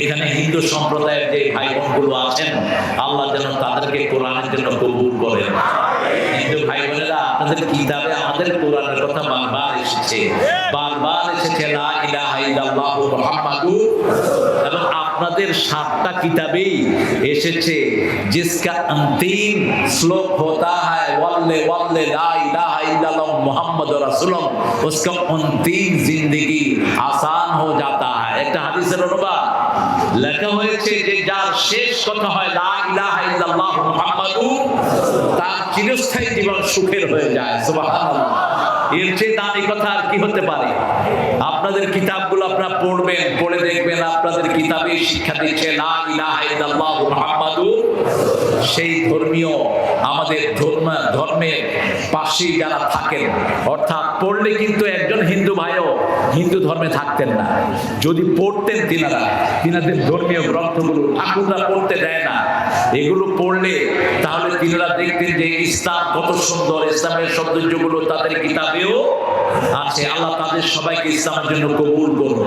এখানে হিন্দু সম্প্রদায়ের যে ভাই বোনগুলো আছেন আল্লাহ যেন তাদেরকে কোরআনের জন্য কবুল করেন হিন্দু ভাই বোনেরা আপনাদের কিতাবে আমাদের কোরআনের কথা বারবার এসেছে বারবার এসেছে লা ইলাহা ইল্লাল্লাহু মুহাম্মাদুর এবং আপনাদের সাতটা কিতাবেই এসেছে जिसका अंतिम श्लोक होता है वल्ले वल्ले ला इलाहा इल्लल्लाह मोहम्मद रसूलुल्लाह उसका अंतिम जिंदगी आसान हो जाता है একটা হাদিসের অনুবাদ লেখা হয়েছে যে যার শেষ কথা হয়, লা ইলাহা ইল্লাল্লাহ মুহাম্মাদুর, তার চিরস্থায়ী জীবন সুখের হয়ে যায়, সুবহানাল্লাহ। এর চেয়ে দামি কথা আর কি হতে পারে? আপনাদের কিতাবগুলো আপনারা পড়বেন, পড়ে দেখবেন, আপনাদের কিতাবে শিক্ষা দিচ্ছে, লা ইলাহা ইল্লাল্লাহ মুহাম্মাদুর সেই ধর্মীয় আমাদের ধর্ম, ধর্মের পাশেই যারা থাকেন, অর্থাৎ পড়লে কিন্তু একজন হিন্দু ভাইও হিন্দু ধর্মে থাকতেন না। যদি পড়তেন তিনারা, তিনাদের ধর্মীয় গ্রন্থগুলো ঠাকুররা পড়তে দেয় না। এগুলো পড়লে তাহলে তিনারা দেখতেন যে ইসলাম কত সুন্দর, ইসলামের সৌন্দর্যগুলো তাদের কিতাবেও আছে। আল্লাহ তাদের সবাইকে ইসলামের জন্য কবুল করুন।